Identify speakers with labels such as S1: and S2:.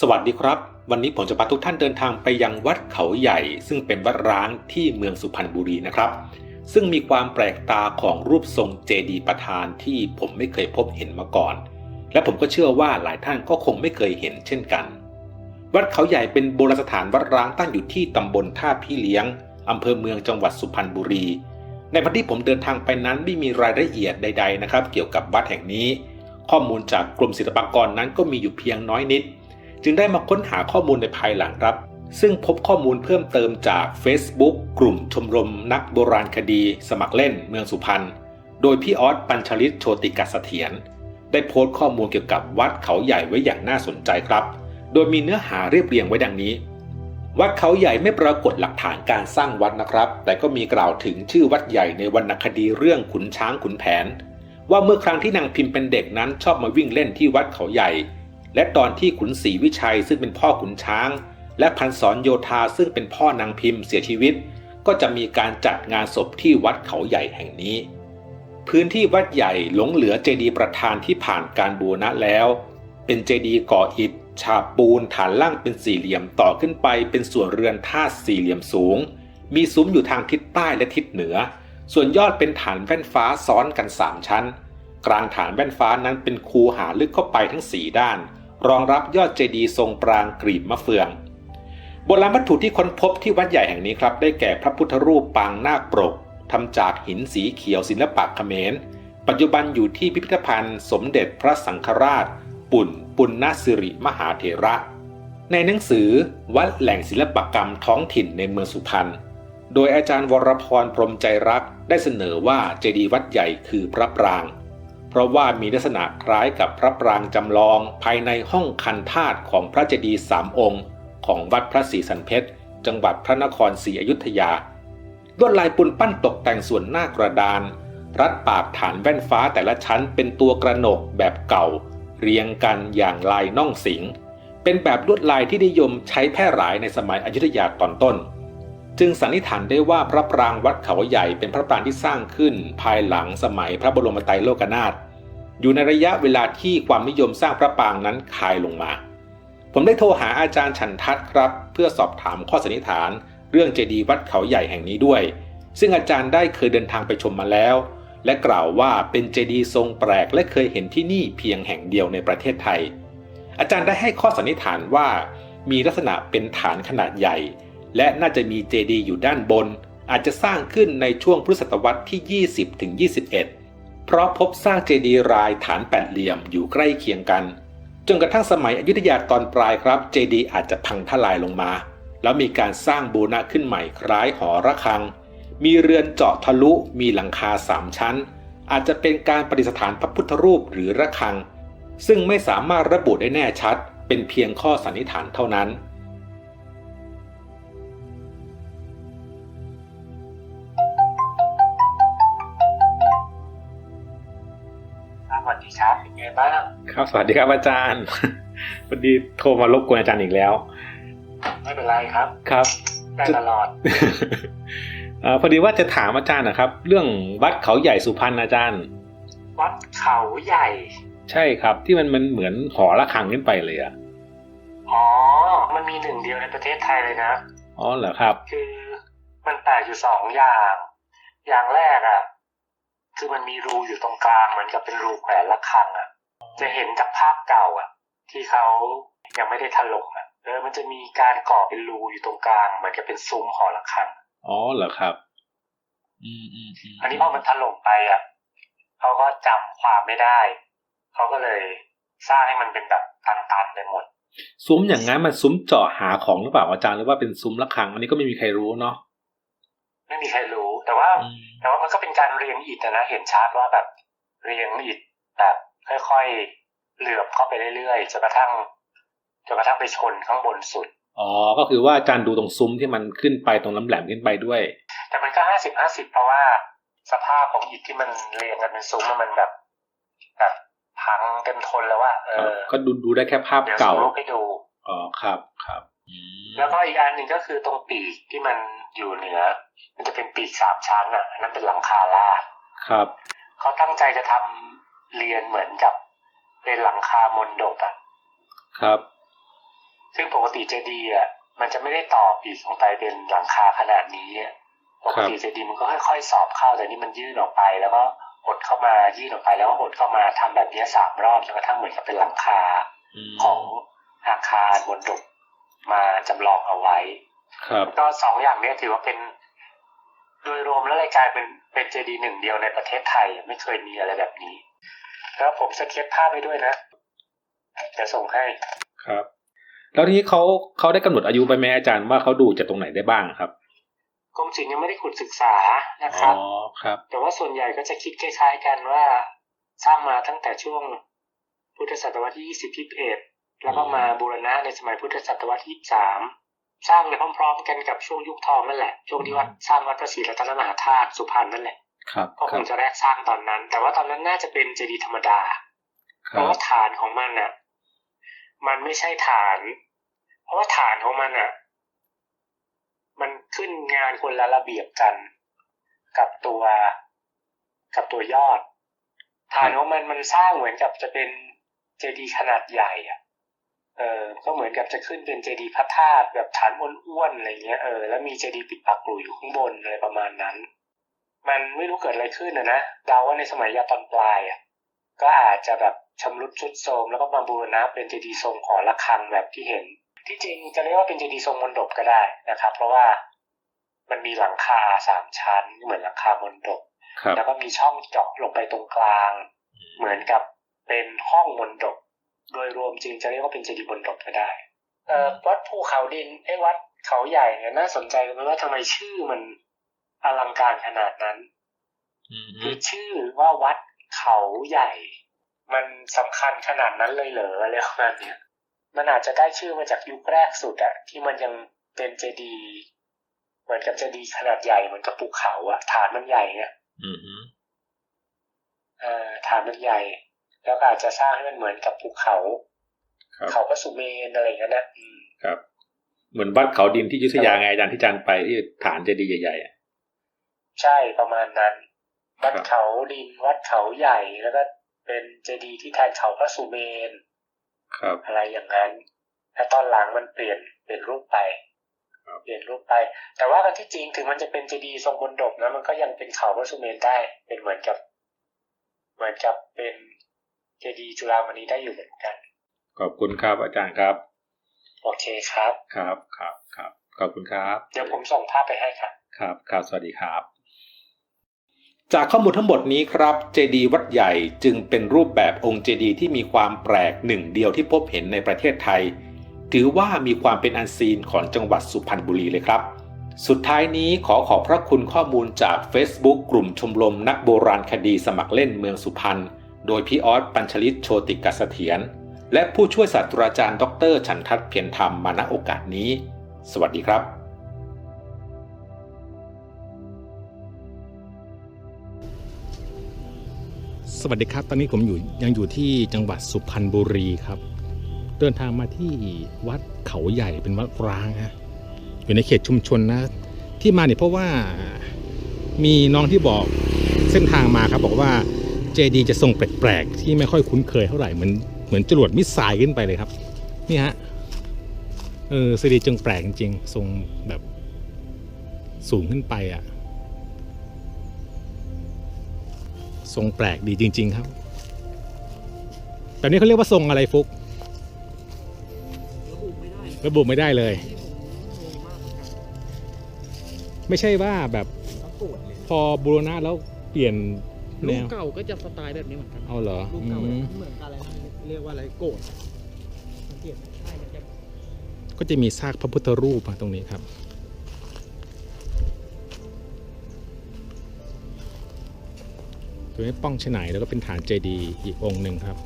S1: สวัสดีครับ วันนี้ผมจะพาทุกท่านเดินทางไปยังวัดเขาใหญ่ ซึ่งเป็นวัดร้างที่เมืองสุพรรณบุรีนะครับ ซึ่งมีความแปลกตาของรูปทรงเจดีย์ประธานที่ผมไม่เคยพบเห็นมาก่อน และผมก็เชื่อว่าหลายท่านก็คงไม่เคยเห็นเช่นกัน วัดเขาใหญ่เป็นโบราณสถานวัดร้างตั้งอยู่ที่ตำบลท่าพี่เลี้ยงอำเภอเมืองจังหวัดสุพรรณบุรี ในวันที่ผมเดินทางไปนั้นไม่มีรายละเอียดใด ๆนะครับ เกี่ยวกับวัดแห่งนี้ ข้อมูลจากกรมศิลปากรนั้นก็มีอยู่เพียงน้อยนิด จึงได้มาค้นหาข้อมูลในภายหลังครับ ซึ่งพบข้อมูลเพิ่มเติมจาก Facebook กลุ่มชมรมนักโบราณคดี สมัครเล่นเมืองสุพรรณ โดยพี่ออสปัญชลิตโชติกัสเถียรได้โพสต์ข้อมูลเกี่ยวกับวัดเขาใหญ่ไว้อย่างน่าสนใจครับ โดยมีเนื้อหาเรียบเรียงไว้ดังนี้วัดเขาใหญ่ไม่ปรากฏหลักฐานการสร้างวัดนะครับ แต่ก็มีกล่าวถึงชื่อวัดใหญ่ในวรรณคดีเรื่องขุนช้างขุนแผน ว่าเมื่อครั้งที่นางพิมพ์เป็นเด็กนั้นชอบมาวิ่งเล่นที่วัดเขาใหญ่ และตอนที่ขุนศรีวิชัยซึ่งเป็นพ่อขุนช้าง และพันศรโยธาซึ่งเป็นพ่อนางพิมพ์เสียชีวิต ก็จะมีการจัดงานศพที่วัดเขาใหญ่แห่งนี้ พื้นที่วัดใหญ่หลงเหลือเจดีย์ประธานที่ผ่านการบูรณะแล้ว เป็นเจดีย์ก่ออิฐฉาบปูนฐานล่างเป็นสี่เหลี่ยมต่อขึ้นไปเป็นส่วนเรือนธาตุสี่เหลี่ยมสูง มีซุ้มอยู่ทางทิศใต้และทิศเหนือ ส่วนยอดเป็นฐานแว่นฟ้าซ้อนกันสามชั้น กลางฐานแว่นฟ้านั้นเป็นคูหาลึกเข้าไปทั้งสี่ด้าน รองรับยอดเจดีย์ทรงปรางกรีบมะเฟืองโบราณวัตถุที่ค้นพบที่วัดใหญ่แห่งนี้ครับ ได้แก่พระพุทธรูปปางนาคปรกทำจากหินสีเขียวศิลปะเขมร ปัจจุบันอยู่ที่พิพิธภัณฑ์ สมเด็จพระสังฆราช ปุ่นปุณณสิริมหาเถระ ในหนังสือวัดแหล่งศิลปกรรมท้องถิ่นในเมืองสุพรรณโดยอาจารย์วรพรพรมใจรักได้เสนอว่าเจดีย์วัดใหญ่คือพระปราง เพราะว่ามีลักษณะคล้ายกับพระปรางจำลองภายในห้องคันธาตุของพระเจดีย์สามองค์ ของวัดพระศรีสันเพชร จังหวัดพระนครศรีอยุธยาลวดลายปูนปั้นตกแต่งส่วนหน้ากระดาน รัดปากฐานแว่นฟ้าแต่ละชั้นเป็นตัวกระหนกแบบเก่า เรียงกันอย่างลายน่องสิง เป็นแบบลวดลายที่นิยมใช้แพร่หลายในสมัยอยุธยาตอนต้น จึงสันนิษฐานได้ว่าพระปรางวัดเขาใหญ่เป็นพระปรางที่สร้างขึ้น ภายหลังสมัยพระบรมไตรโลกนาถ อยู่ในระยะเวลาที่ความนิยมสร้างพระปรางนั้นคายลงมา ผมได้โทรหาอาจารย์ฉันทัศน์ครับ เพื่อสอบถามข้อสันนิษฐาน เรื่องเจดีย์วัดเขาใหญ่แห่งนี้ด้วย ซึ่งอาจารย์ได้เคยเดินทางไปชมมาแล้ว และกล่าวว่าเป็นเจดีย์ทรงแปลกและเคยเห็นที่นี่เพียงแห่งเดียวในประเทศไทย อาจารย์ได้ให้ข้อสันนิษฐานว่า มีลักษณะเป็นฐานขนาดใหญ่ และน่าจะมีเจดีย์อยู่ด้านบน อาจจะสร้างขึ้นในช่วงพุทธศตวรรษที่ 20ถึง21 เพราะพบสร้างเจดีย์รายฐานแปดเหลี่ยมอยู่ใกล้เคียงกัน จนกระทั่งสมัยอยุธยาตอนปลายครับ เจดีย์อาจจะพังทลายลงมา แล้วมีการสร้างบูรณะขึ้นใหม่คล้ายหอระฆัง มีเรือนเจาะทะลุมีหลังคาสามชั้น อาจจะเป็นการประดิษฐานพระพุทธรูปหรือระฆัง ซึ่งไม่สามารถระบุได้แน่ชัด เป็นเพียงข้อสันนิษฐานเท่านั้น
S2: บเป็นไงบ้าง
S1: ครับสวัสดีครับอาจารย์พอดีโทรมารบกวนอาจารย์อีกแล้ว
S2: ไม่เป็นไรครับ
S1: ครับ
S2: ได้ตลอด
S1: เออพอดีว่าจะถามอาจารย์นะครับ เรื่องวัดเขาใหญ่สุพรรณอาจารย์
S2: วัดเขาใหญ่
S1: ใช่ครับ ที่มันมันเหมือนหอระฆังขึ้นไปเลยอะ
S2: อ๋อ มันมีหนึ่งเดียวในประเทศไทยเลยนะ
S1: อ๋อเหรอครับ
S2: คือมันแปลกอยู่สองอย่าง อย่างแรกอะคือมันมีรูอยู่ตรงกลางเหมือนกับเป็นรูแขวนระฆังอะ จะเห็นจากภาพเก่าอะ ที่เขายังไม่ได้ถล่มอะเออมันจะมีการก่อเป็นรูอยู่ตรงกลางเหมือนกับเป็นซุ้มหอระฆัง
S1: อ๋อเหรอครับ อืมอืมอืม
S2: อันนี้พอมันถล่มไปอะเขาก็จำความไม่ได้เขาก็เลยสร้างให้มันเป็นแบบตันๆไปหมด
S1: ซุ้มอย่างนั้นมันซุ้มเจาะหาของหรือเปล่าอาจารย์หรือว่าเป็นซุ้มระฆัง อันนี้ก็ไม่มีใครรู้เนาะ
S2: ไม่มีใครรู้ แต่ว่า
S1: อืม
S2: แต่ว่ามันก็เป็นการเรียงอิฐนะเห็นชัดว่าแบบเรียงอิฐแบบ ค่อยๆเหลือบเข้าไปเรื่อยๆจนกระทั่งจนกระทั่งไปชนข้างบนสุด
S1: อ๋อ ก็คือว่าอาจารย์ดูตรงซุ้มที่มันขึ้นไปตรงลำแหลมขึ้นไปด้วย
S2: แต่มันก็ห้าสิบห้าสิบเพราะว่าสภาพของอิฐที่มันเรียงกันเป็นซุ้มอะมันแบบแบบพังเต็มทนแล้วว่าเออ
S1: ก็ดูดูได้แค่ภาพ
S2: เดี๋ยวส่
S1: เก่า
S2: งรูปให้ดู
S1: อ๋อ ครับ ครับอืม
S2: แล้วก็อีกอันหนึ่งก็คือตรงปีกที่มันอยู่เหนือ มันจะเป็นปีกสามชั้นอะอันนั้นเป็นหลังคาลาด
S1: ครับ
S2: เขาตั้งใจจะทำ เรียนเหมือนกับเป็นหลังคามนดบอะ
S1: ครับ
S2: ซึ่งปกติเจดีย์อะมันจะไม่ได้ต่อปีกลงไปเป็นหลังคาขนาดนี้อะปกติเจดีย์มันก็ค่อยๆ สอบเข้าแต่นี่มันยื่นออกไป แล้วก็หดเข้ามายื่นออกไปแล้วก็หดเข้ามาทำแบบนี้สามรอบจนกระทั่งเหมือนกับเป็นหลังคา
S1: ม
S2: ของอาคารบนดกมาจำลองเอาไว้
S1: ครับ
S2: ก็สองอย่างเนี้ยถือว่าเป็นโดยรวมแล้วรายกลายเป็นเป็นเจดีหนึ่งเดียวในประเทศไทย ไม่เคยมีอะไรแบบนี้ แล้วผมสเก็ตภาพไปด้วยนะ จะส่งให้
S1: ครับ แล้วทีนี้เขาเขาได้กำหนดอายุไปไหมอาจารย์ว่าเขาดูจากตรงไหนได้บ้างครับ
S2: กรมศิลป์ยังไม่ได้ขุดศึกษานะค
S1: อ๋
S2: รั
S1: อบครับ
S2: แต่ว่าส่วนใหญ่ก็จะคิดคล้ายๆกันว่า สร้างมาตั้งแต่ช่วงพุทธศตวรรษที่ยี่สิบยี่สิบเอ็ดแล้วก็มาบูรณะในสมัยพุทธศตวรรษที่ยี่สามสร้างในพร้อม ๆ กันกับช่วงยุคทองนั่นแหละ ช่วงที่วัดสร้างวัดพระศรีรัตนมหาธาตุสุพรรณนั่นแหละ
S1: ครับ
S2: ก็
S1: ค
S2: ค
S1: รั
S2: ง
S1: บ
S2: จะแรกสร้างตอนนั้น แต่ว่าตอนนั้นน่าจะเป็นเจดีย์ธรรมดา
S1: ค
S2: เพ
S1: รับ
S2: ราะว่าฐานของมันน่ะ มันไม่ใช่ฐาน เพราะว่าฐานของมันน่ะ มันขึ้นงานคนละระเบียบกัน กับตัวกับตัวยอด ฐานของมันมันสร้างเหมือนกับจะเป็นเจดีย์ขนาดใหญ่อะเออก็เหมือนกับจะขึ้นเป็นเจดีย์พระธาตุแบบฐานอ้วนๆอะไรเงี้ยเออแล้วมีเจดีย์ปิดปากกลุ่ยอยู่ข้างบนอะไรประมาณนั้น มันไม่รู้เกิดอะไรขึ้นนะนะเดาว่าในสมัยยาตอนปลายอะก็อาจจะแบบชำรุดทรุดโทรมแล้วก็มาบูรณะเป็นเจดีย์ทรงหอระฆังแบบที่เห็น ที่จริงจะเรียกว่าเป็นเจดีย์ทรงมณฑปก็ได้นะครับ เพราะว่ามันมีหลังคาสามชั้นเหมือนหลังคามณฑป
S1: ครับ
S2: แล้วก็มีช่องเจาะลงไปตรงกลาง เหมือนกับเป็นห้องมณฑปโดยรวมจริงจะเรียกว่าเป็นเจดีย์มณฑปก็ได้เอ่อวัดภูเขาดินไอ้วัดเขาใหญ่เนี่ยน่าสนใจตรงที่ว่าทำไมชื่อมัน อลังการขนาดนั้น
S1: อืม
S2: คือชื่อว่าวัดเขาใหญ่ มันสำคัญขนาดนั้นเลยเหรออะไรประมาณเนี้ยมันอาจจะได้ชื่อมาจากยุคแรกสุดอะที่มันยังเป็นเจดีย์เหมือนกับเจดีย์ขนาดใหญ่เหมือนกับภูเขาอะฐานมันใหญ่เนี่ย
S1: อืมอืม
S2: เอ่อฐานมันใหญ่ แล้วก็อาจจะสร้างให้มันเหมือนกับภูเขา
S1: ครับ
S2: เขาพระสุเมนอะไรอย่างนั้นนะอืม
S1: ครับ เหมือนวัดเขาดินที่อยุธยาไงอาจารย์ที่อาจารย์ไปที่ฐานเจดีย์ใหญ่ๆอะ
S2: ใช่ประมาณนั้น
S1: ครับ
S2: วัดเขาดินวัดเขาใหญ่แล้วก็เป็นเจดีย์ที่แทนเขาพระสุเมน
S1: ครับ
S2: อะไรอย่างนั้นแต่ตอนหลังมันเปลี่ยนเปลี่ยนรูปไป
S1: ครับ
S2: เปลี่ยนรูปไป แต่ว่ากันที่จริงถึงมันจะเป็นเจดีย์ทรงบนดกนะมันก็ยังเป็นเขาพระสุเมนได้ เป็นเหมือนกับ เหมือนกับเป็นเจดีย์จุฬามณีได้อยู่เหมือนกัน
S1: ขอบคุณครับอาจารย์ครับ
S2: โอเคครับ
S1: ครับครับครับขอบคุณครับ
S2: เดี๋ยวผมส่งภาพไปให้ครับ
S1: ครับครับสวัสดีครับ จากข้อมูลทั้งหมดนี้ครับเจดีย์วัดใหญ่จึงเป็นรูปแบบองค์เจดีย์ที่มีความแปลกหนึ่งเดียวที่พบเห็นในประเทศไทย ถือว่ามีความเป็นอันซีนของจังหวัดสุพรรณบุรีเลยครับ สุดท้ายนี้ขอขอบพระคุณข้อมูลจาก Facebook กลุ่มชมรมนักโบราณคดีสมัครเล่นเมืองสุพรรณโดยพี่ออสปัญชลิตโชติกเสถียรและผู้ช่วยศาสตราจารย์ ดร ฉันทัศน์เพียรธรรมมาณโอกาสนี้ สวัสดีครับ
S3: สวัสดีครับ ตอนนี้ผมอยู่ยังอยู่ที่จังหวัดสุพรรณบุรีครับ เดินทางมาที่วัดเขาใหญ่เป็นวัดร้างฮะอยู่ในเขตชุมชนนะ ที่มาเนี่ยเพราะว่ามีน้องที่บอกเส้นทางมาครับ บอกว่าเจดีจะทรงแปลกๆที่ไม่ค่อยคุ้นเคยเท่าไหร่เหมือนเหมือนจรวดมิสไซล์ขึ้นไปเลยครับ นี่ฮะเออเจดีย์จงแปลกจริงๆทรงแบบสูงขึ้นไปอะ ทรงแปลกดีจริง ๆ ครับ แบบนี้เขาเรียกว่าทรงอะไรฟุก
S4: ระบุไม่ได้
S3: ระบุไม่ได้เลย
S4: ที่ผมงงมากเหมือนกัน
S3: ไม่ใช่ว่าแบบ
S4: ต้องโกรธเลย
S3: พอบูรณะแล้วเปลี่ยน
S4: รู
S3: แน
S4: ป
S3: ว
S4: เก่าก็จะสไตล์แบบนี้เหมือนกัน
S3: เอาเหรอ
S4: รูป
S3: อื
S4: เก่าม
S3: ม
S4: เหมือนกันอะไรนะเรียกว่าอะไรโกรธสังเกตใช่มันจะ
S3: ก็จะมีซากพระพุทธรูปมาตรงนี้ครับ ตัวนี้ป้องฉนายแล้วก็เป็นฐานเจดีย์อีกองค์หนึ่งครับ